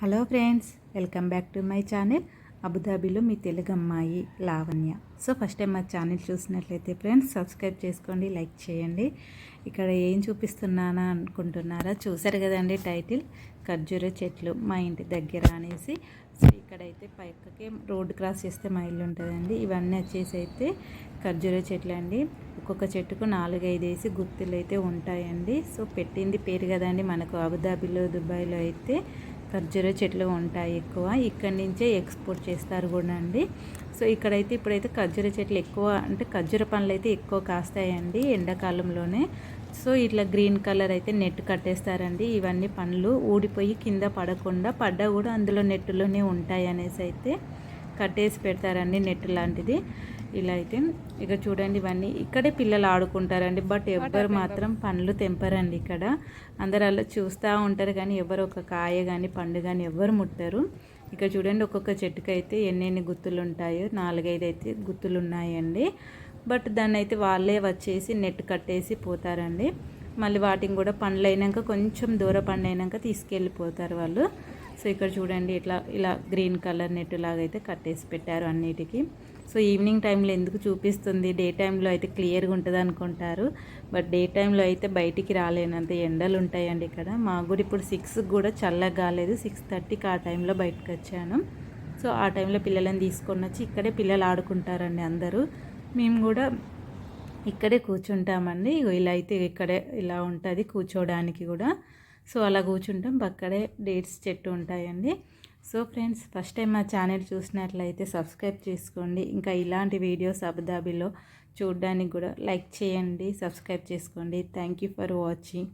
Hello friends welcome back to my channel అబుదాబీలో మీ తెలుగు అమ్మాయి Lavanya. So first time మా channel చూసినట్లయితే ఫ్రెండ్స్ సబ్స్క్రైబ్ చేసుకోండి లైక్ చేయండి. ఇక్కడ ఏం చూపిస్తున్నానా అనుకుంటున్నారా? చూసారు కదండి టైటిల్? ఖర్జూర చెట్లు మా ఇంటి దగ్గర అనేసి. సో ఇక్కడైతే పక్కకే రోడ్ క్రాస్ చేస్తే మా ఇల్లు ఉంటుందండి. ఇవన్నీ వచ్చేసి అయితే ఖర్జూర చెట్లు అండి. ఒక్కొక్క చెట్టుకు నాలుగైదు వేసి గుర్తులు అయితే ఉంటాయండి. సో పెట్టింది పేరు కదండి మనకు అబుదాబిలో దుబాయ్లో అయితే ఖర్జూర చెట్లు ఉంటాయి ఎక్కువ. ఇక్కడి నుంచే ఎక్స్పోర్ట్ చేస్తారు కూడా అండి. సో ఇక్కడైతే ఇప్పుడైతే ఖర్జూర చెట్లు ఎక్కువ అంటే ఖర్జూర పండ్లు అయితే ఎక్కువ కాస్తాయండి ఎండాకాలంలోనే. సో ఇట్లా గ్రీన్ కలర్ అయితే నెట్ కట్టేస్తారండి. ఇవన్నీ పండ్లు ఊడిపోయి కింద పడకుండా పడ్డా కూడా అందులో నెట్టులోనే ఉంటాయి అనేసి అయితే కట్టేసి పెడతారండి నెట్ లాంటిది. ఇలా అయితే ఇక చూడండి ఇవన్నీ. ఇక్కడే పిల్లలు ఆడుకుంటారండి బట్ ఎవ్వరు మాత్రం పండ్లు తెంపరండి ఇక్కడ. అందరు అలా చూస్తూ ఉంటారు కానీ ఎవరు ఒక కాయ కానీ పండు కానీ ఎవరు ముట్టరు. ఇక్కడ చూడండి ఒక్కొక్క చెట్టుకి అయితే ఎన్నెన్ని గుత్తులు ఉంటాయో నాలుగైదు అయితే గుత్తులు ఉన్నాయండి. బట్ దాన్ని అయితే వాళ్ళే వచ్చేసి నెట్ కట్టేసి పోతారండి. మళ్ళీ వాటిని కూడా పండ్లు అయినాక కొంచెం దూర పండు అయినాక తీసుకెళ్ళిపోతారు వాళ్ళు. సో ఇక్కడ చూడండి ఇట్లా ఇలా గ్రీన్ కలర్ నెట్ లాగా అయితే కట్టేసి పెట్టారు అన్నిటికీ. సో ఈవినింగ్ టైంలో ఎందుకు చూపిస్తుంది? డే టైంలో అయితే క్లియర్గా ఉంటుంది అనుకుంటారు. బట్ డే టైంలో అయితే బయటికి రాలేనంత ఎండలు ఉంటాయండి ఇక్కడ. మాకు కూడా ఇప్పుడు సిక్స్ కూడా చల్లగా కాలేదు. సిక్స్ థర్టీకి ఆ టైంలో బయటకు వచ్చాను. సో ఆ టైంలో పిల్లలను తీసుకొని వచ్చి ఇక్కడే పిల్లలు ఆడుకుంటారండి అందరూ. మేము కూడా ఇక్కడే కూర్చుంటామండి. ఇలా అయితే ఇక్కడే ఇలా ఉంటుంది కూర్చోడానికి కూడా. సో అలా కూర్చుంటాం. పక్కడే డేట్స్ చెట్టు ఉంటాయండి. సో ఫ్రెండ్స్ ఫస్ట్ టైం మా ఛానల్ చూసినట్లయితే సబ్స్క్రైబ్ చేసుకోండి. ఇంకా ఇలాంటి వీడియోస్ అబుదాబిలో చూడడానికి కూడా లైక్ చేయండి సబ్స్క్రైబ్ చేసుకోండి. Thank you for watching.